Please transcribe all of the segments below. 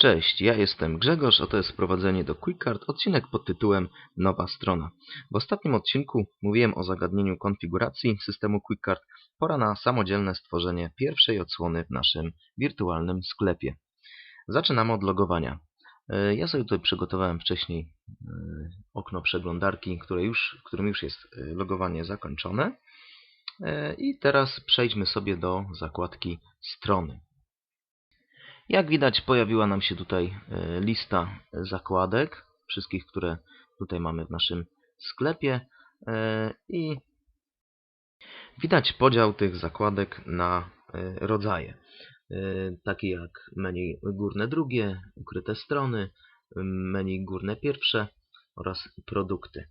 Cześć, ja jestem Grzegorz, a to jest wprowadzenie do QuickCard, odcinek pod tytułem Nowa strona. W ostatnim odcinku mówiłem o zagadnieniu konfiguracji systemu QuickCard. Pora na samodzielne stworzenie pierwszej odsłony w naszym wirtualnym sklepie. Zaczynamy od logowania. E, ja sobie tutaj przygotowałem wcześniej e, okno przeglądarki, które już, w którym już jest e, logowanie zakończone. I teraz przejdźmy sobie do zakładki strony. Jak widać pojawiła nam się tutaj e, lista zakładek, wszystkich, które tutaj mamy w naszym sklepie e, i widać podział tych zakładek na e, rodzaje, takie jak menu górne drugie, ukryte strony, menu górne pierwsze oraz produkty.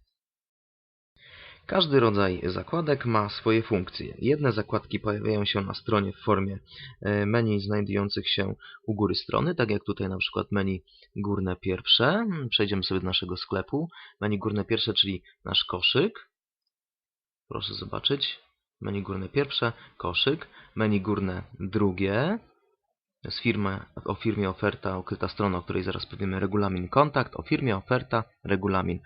Każdy rodzaj zakładek ma swoje funkcje. Jedne zakładki pojawiają się na stronie w formie e, menu znajdujących się u góry strony, tak jak tutaj na przykład menu górne pierwsze. Przejdziemy sobie do naszego sklepu. Menu górne pierwsze, czyli nasz koszyk. Proszę zobaczyć. Menu górne pierwsze, koszyk. Menu górne drugie. Jest firma, o firmie oferta, ukryta strona, o której zaraz powiemy, regulamin kontakt, o firmie oferta, regulamin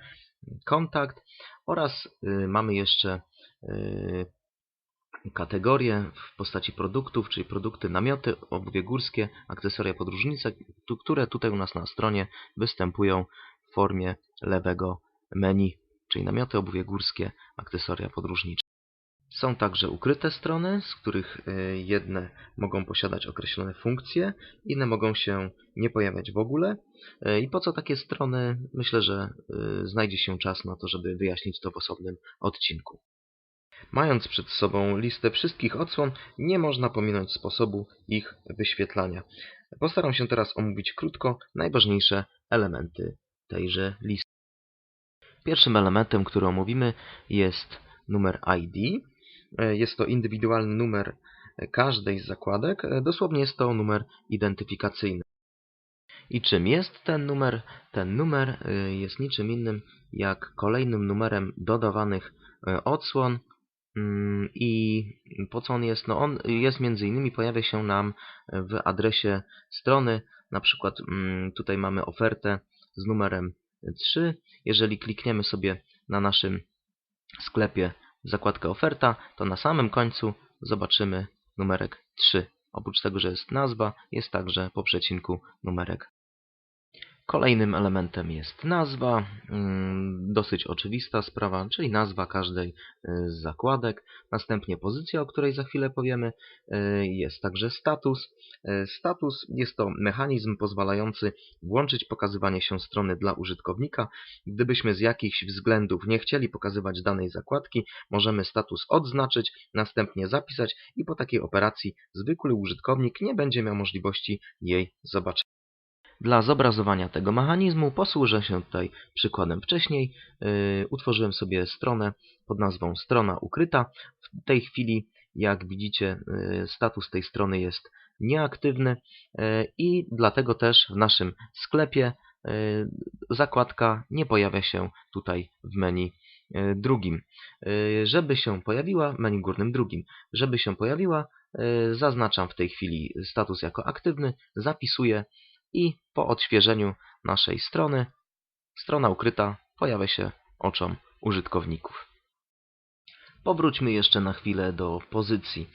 kontakt oraz y, mamy jeszcze y, kategorie w postaci produktów, czyli produkty, namioty, obuwie górskie, akcesoria podróżnicze, które tutaj u nas na stronie występują w formie lewego menu, czyli namioty, obuwie górskie, akcesoria podróżnicze. Są także ukryte strony, z których e, jedne mogą posiadać określone funkcje, inne mogą się nie pojawiać w ogóle. E, I po co takie strony? Myślę, że e, znajdzie się czas na to, żeby wyjaśnić to w osobnym odcinku. Mając przed sobą listę wszystkich odsłon, nie można pominąć sposobu ich wyświetlania. Postaram się teraz omówić krótko najważniejsze elementy tejże listy. Pierwszym elementem, który omówimy jest numer ID, jest to indywidualny numer każdej z zakładek. E, dosłownie jest to numer identyfikacyjny. I czym jest ten numer? Ten numer e, jest niczym innym jak kolejnym numerem dodawanych odsłon. Mm, I po co on jest? No on jest między innymi, pojawia się nam w adresie strony. Na przykład mm, tutaj mamy ofertę z numerem 3. Jeżeli klikniemy sobie na naszym sklepie zakładkę oferta, to na samym końcu zobaczymy numerek 3. Oprócz tego, że jest nazwa, jest także po przecinku numerek Kolejnym elementem jest nazwa, mm, dosyć oczywista sprawa, czyli nazwa każdej y, z zakładek. Następnie pozycja, o której za chwilę powiemy. Y, jest także status. Y, status jest to mechanizm pozwalający włączyć pokazywanie się strony dla użytkownika. Gdybyśmy z jakichś względów nie chcieli pokazywać danej zakładki, możemy status odznaczyć, następnie zapisać i po takiej operacji zwykły użytkownik nie będzie miał możliwości jej zobaczenia. Dla zobrazowania tego mechanizmu posłużę się tutaj przykładem wcześniej. Yy, utworzyłem sobie stronę pod nazwą strona ukryta. W tej chwili, jak widzicie, yy, status tej strony jest nieaktywny yy, i dlatego też w naszym sklepie zakładka nie pojawia się tutaj w menu drugim. Żeby się pojawiła, menu górnym drugim, żeby się pojawiła, zaznaczam w tej chwili status jako aktywny, zapisuję i po odświeżeniu naszej strony strona ukryta pojawia się oczom użytkowników. Powróćmy jeszcze na chwilę do pozycji.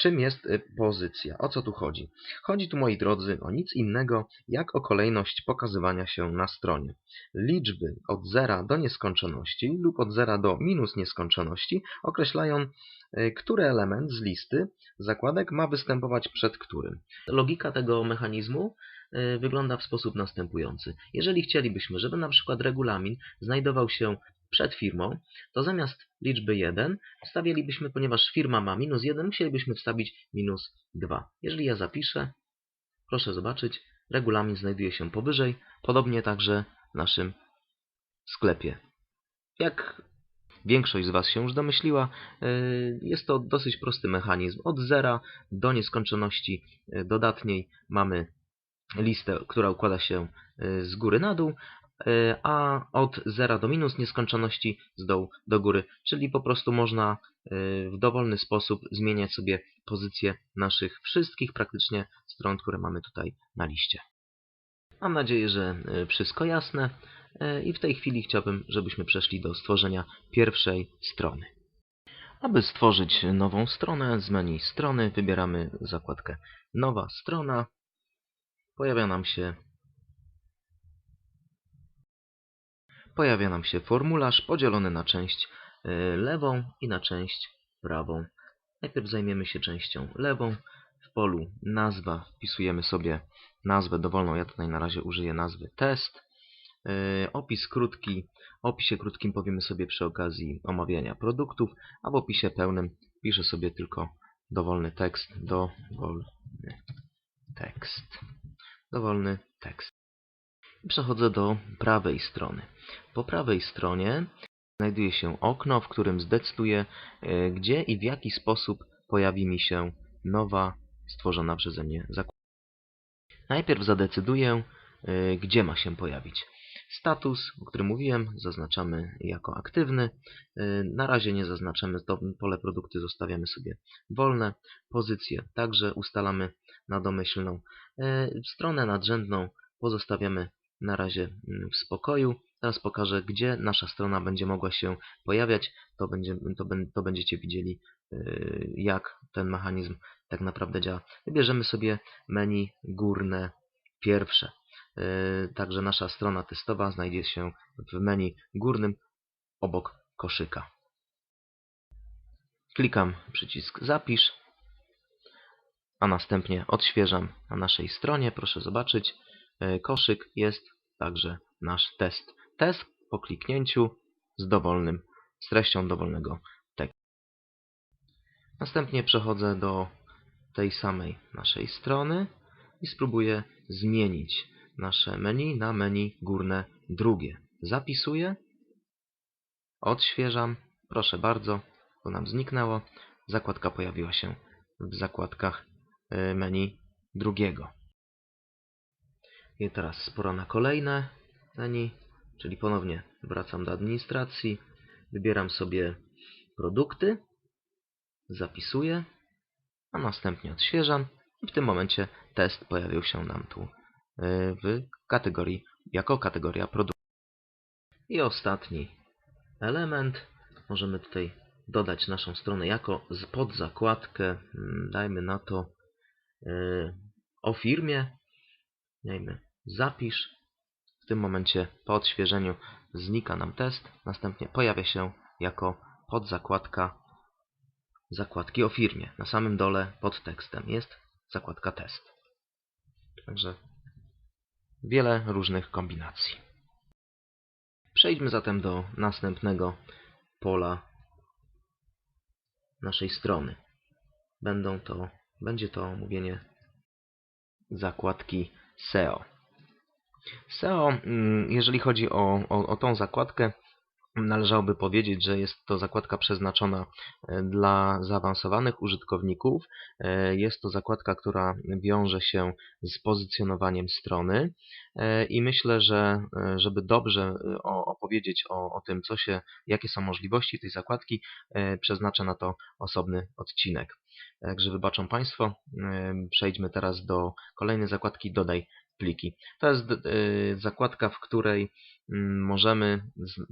Czym jest e, pozycja? O co tu chodzi? Chodzi tu, moi drodzy, o nic innego, jak o kolejność pokazywania się na stronie. Liczby od zera do nieskończoności lub od zera do minus nieskończoności określają, e, który element z listy zakładek ma występować przed którym. Logika tego mechanizmu e, wygląda w sposób następujący. Jeżeli chcielibyśmy, żeby na przykład regulamin znajdował się przed firmą, to zamiast liczby 1 wstawialibyśmy, ponieważ firma ma minus 1, musielibyśmy wstawić minus 2. Jeżeli ja zapiszę, proszę zobaczyć, regulamin znajduje się powyżej, podobnie także w naszym sklepie. Jak większość z Was się już domyśliła, e, jest to dosyć prosty mechanizm. Od zera do nieskończoności e, dodatniej mamy listę, która układa się e, z góry na dół, a od zera do minus nieskończoności z dołu do góry, czyli po prostu można w dowolny sposób zmieniać sobie pozycję naszych wszystkich praktycznie stron, które mamy tutaj na liście. Mam nadzieję, że e, wszystko jasne E, i w tej chwili chciałbym, żebyśmy przeszli do stworzenia pierwszej strony. Aby stworzyć nową stronę, z menu strony wybieramy zakładkę Nowa strona. Pojawia nam się pojawia nam się formularz podzielony na część e, lewą i na część prawą. Najpierw zajmiemy się częścią lewą. W polu nazwa wpisujemy sobie nazwę dowolną. Ja tutaj na razie użyję nazwy test. E, Opis krótki. W opisie krótkim powiemy sobie przy okazji omawiania produktów, a w opisie pełnym piszę sobie tylko dowolny tekst. Dowolny tekst. Dowolny tekst. Przechodzę do prawej strony. Po prawej stronie znajduje się okno, w którym zdecyduję, e, gdzie i w jaki sposób pojawi mi się nowa, stworzona przeze mnie zakładka. Najpierw zadecyduję, e, gdzie ma się pojawić. Status, o którym mówiłem, zaznaczamy jako aktywny. E, Na razie nie zaznaczamy, to pole produkty zostawiamy sobie wolne. Pozycję także ustalamy na domyślną. Stronę nadrzędną pozostawiamy na razie mm, w spokoju. Teraz pokażę, gdzie nasza strona będzie mogła się pojawiać. To, będzie, to, to będziecie widzieli, yy, jak ten mechanizm tak naprawdę działa. Wybierzemy sobie menu górne pierwsze. Yy, Także nasza strona testowa znajdzie się w menu górnym obok koszyka. Klikam przycisk zapisz, a następnie odświeżam na naszej stronie. Proszę zobaczyć, e, koszyk jest także nasz test. Test po kliknięciu z dowolnym, z treścią dowolnego tekstu. Następnie przechodzę do tej samej naszej strony i spróbuję zmienić nasze menu na menu górne drugie. Zapisuję, odświeżam, proszę bardzo, to nam zniknęło. Zakładka pojawiła się w zakładkach e, menu drugiego. I teraz pora na kolejne menu, czyli ponownie wracam do administracji, wybieram sobie produkty, zapisuję, a następnie odświeżam i w tym momencie test pojawił się nam tu e, w kategorii, jako kategoria produktów. I ostatni element, możemy tutaj dodać naszą stronę jako z- podzakładkę, mm, dajmy na to e, o firmie, dajmy zapisz. Tym momencie po odświeżeniu znika nam test, następnie pojawia się jako podzakładka zakładki o firmie. Na samym dole pod tekstem jest zakładka test. Także wiele różnych kombinacji. Przejdźmy zatem do następnego pola naszej strony. Będą to, będzie to omówienie zakładki SEO. SEO, mm, jeżeli chodzi o, o, o tą zakładkę, należałoby powiedzieć, że jest to zakładka przeznaczona e, dla zaawansowanych użytkowników. E, Jest to zakładka, która wiąże się z pozycjonowaniem strony E, i myślę, że żeby dobrze opowiedzieć o, o tym, co się, jakie są możliwości tej zakładki, przeznaczę na to osobny odcinek. Także wybaczą Państwo, przejdźmy teraz do kolejnej zakładki Dodaj pliki. To jest e, zakładka, w której mm, możemy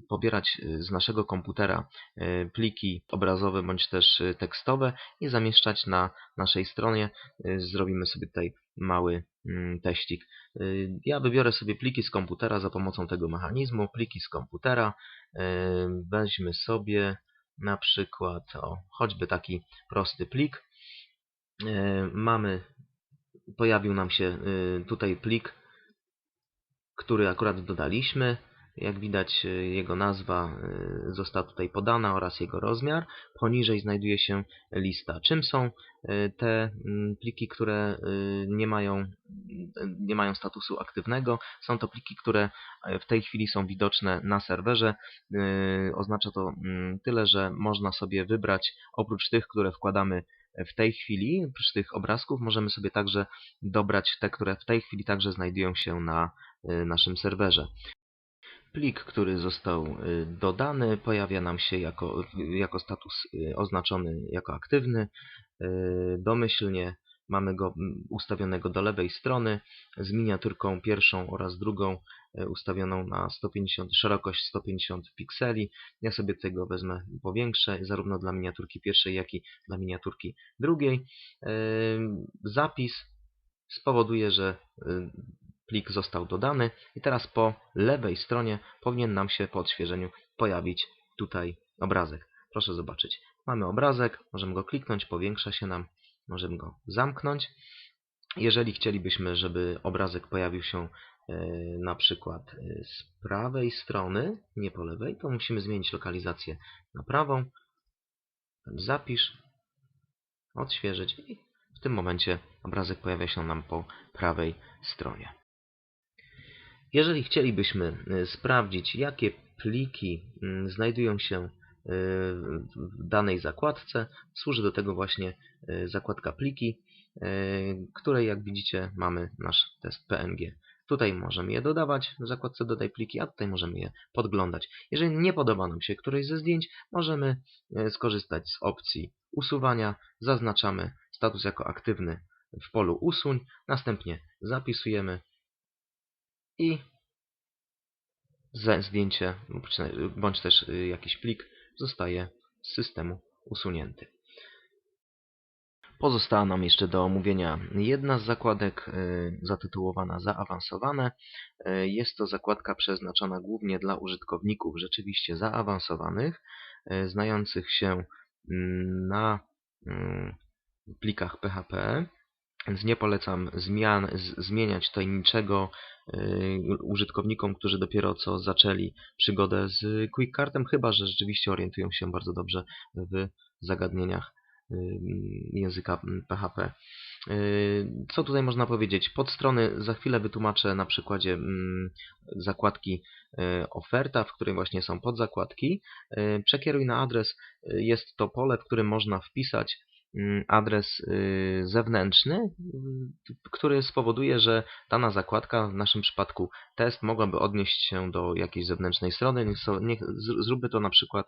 pobierać e, z naszego komputera e, pliki obrazowe bądź też tekstowe i zamieszczać na naszej stronie. Zrobimy sobie tutaj mały mm, teścik. Ja wybiorę sobie pliki z komputera za pomocą tego mechanizmu. Pliki z komputera. Weźmy sobie na przykład o, choćby taki prosty plik. Mamy, pojawił nam się e, tutaj plik, który akurat dodaliśmy. Jak widać, e, jego nazwa e, została tutaj podana oraz jego rozmiar. Poniżej znajduje się lista. Czym są te mm, pliki, które nie mają, nie mają statusu aktywnego? Są to pliki, które w tej chwili są widoczne na serwerze. Oznacza to mm, tyle, że można sobie wybrać oprócz tych, które wkładamy w tej chwili, oprócz tych obrazków, możemy sobie także dobrać te, które w tej chwili także znajdują się na y, naszym serwerze. Plik, który został y, dodany, pojawia nam się jako, jako status y, oznaczony jako aktywny. Y, Domyślnie mamy go mm, ustawionego do lewej strony z miniaturką pierwszą oraz drugą e, ustawioną na 150, szerokość 150 pikseli. Ja sobie tego wezmę powiększę, zarówno dla miniaturki pierwszej, jak i dla miniaturki drugiej. E, zapis spowoduje, że e, plik został dodany i teraz po lewej stronie powinien nam się po odświeżeniu pojawić tutaj obrazek. Proszę zobaczyć. Mamy obrazek, możemy go kliknąć, powiększa się nam, możemy go zamknąć. Jeżeli chcielibyśmy, żeby obrazek pojawił się e, na przykład e, z prawej strony, nie po lewej, to musimy zmienić lokalizację na prawą. Zapisz, odświeżyć i w tym momencie obrazek pojawia się nam po prawej stronie. Jeżeli chcielibyśmy e, sprawdzić, jakie pliki znajdują się w danej zakładce. Służy do tego właśnie e, zakładka pliki, e, której jak widzicie mamy nasz test PNG. Tutaj możemy je dodawać w zakładce dodaj pliki, a tutaj możemy je podglądać. Jeżeli nie podoba nam się któreś ze zdjęć, możemy e, skorzystać z opcji usuwania. Zaznaczamy status jako aktywny w polu usuń, następnie zapisujemy i zdjęcie bądź też jakiś plik zostaje z systemu usunięty. Pozostała nam jeszcze do omówienia jedna z zakładek y, zatytułowana Zaawansowane. Y, jest to zakładka przeznaczona głównie dla użytkowników rzeczywiście zaawansowanych, y, znających się mm, na mm, plikach PHP. Więc nie polecam zmian, zmieniać tutaj niczego Y, użytkownikom, którzy dopiero co zaczęli przygodę z QuickCartem, chyba że rzeczywiście orientują się bardzo dobrze w zagadnieniach y, języka PHP. Y, co tutaj można powiedzieć? Pod strony za chwilę wytłumaczę na przykładzie mm, zakładki oferta, w której właśnie są podzakładki. Przekieruj na adres jest to pole, w którym można wpisać adres y, zewnętrzny, który spowoduje, że dana zakładka, w naszym przypadku test, mogłaby odnieść się do jakiejś zewnętrznej strony. Zróbmy to na przykład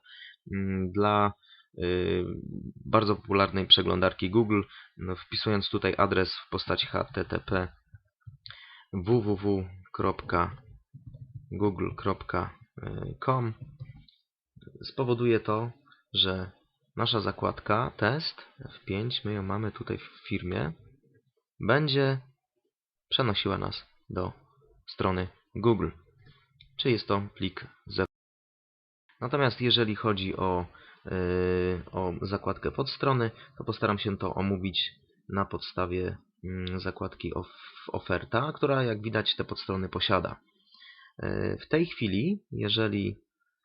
mm, dla y, bardzo popularnej przeglądarki Google, no, wpisując tutaj adres w postaci http www.google.com spowoduje to, że nasza zakładka test F5, my ją mamy tutaj w firmie, będzie przenosiła nas do strony Google, czy jest to plik zewnętrzny. Natomiast jeżeli chodzi o, yy, o zakładkę podstrony, to postaram się to omówić na podstawie yy, zakładki of, oferta, która jak widać te podstrony posiada. Yy, w tej chwili, jeżeli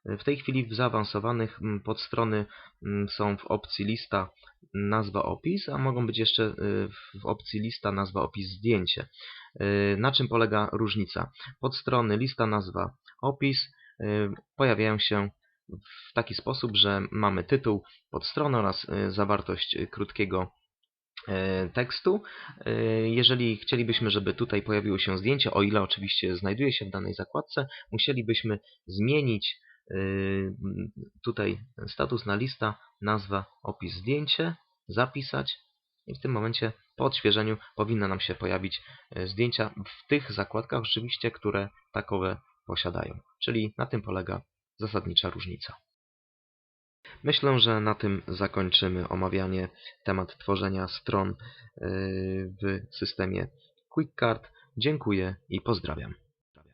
w tej chwili w zaawansowanych mm, podstrony mm, są w opcji lista nazwa opis, a mogą być jeszcze y, w opcji lista nazwa opis zdjęcie. Y, na czym polega różnica? Podstrony lista nazwa opis y, pojawiają się w taki sposób, że mamy tytuł podstrony oraz zawartość krótkiego tekstu. Jeżeli chcielibyśmy, żeby tutaj pojawiło się zdjęcie, o ile oczywiście znajduje się w danej zakładce, musielibyśmy zmienić tutaj status na lista, nazwa, opis, zdjęcie, zapisać i w tym momencie po odświeżeniu powinny nam się pojawić yy, zdjęcia w tych zakładkach rzeczywiście, które takowe posiadają. Czyli na tym polega zasadnicza różnica. Myślę, że na tym zakończymy omawianie temat tworzenia stron yy, w systemie QuickCard. Dziękuję i pozdrawiam.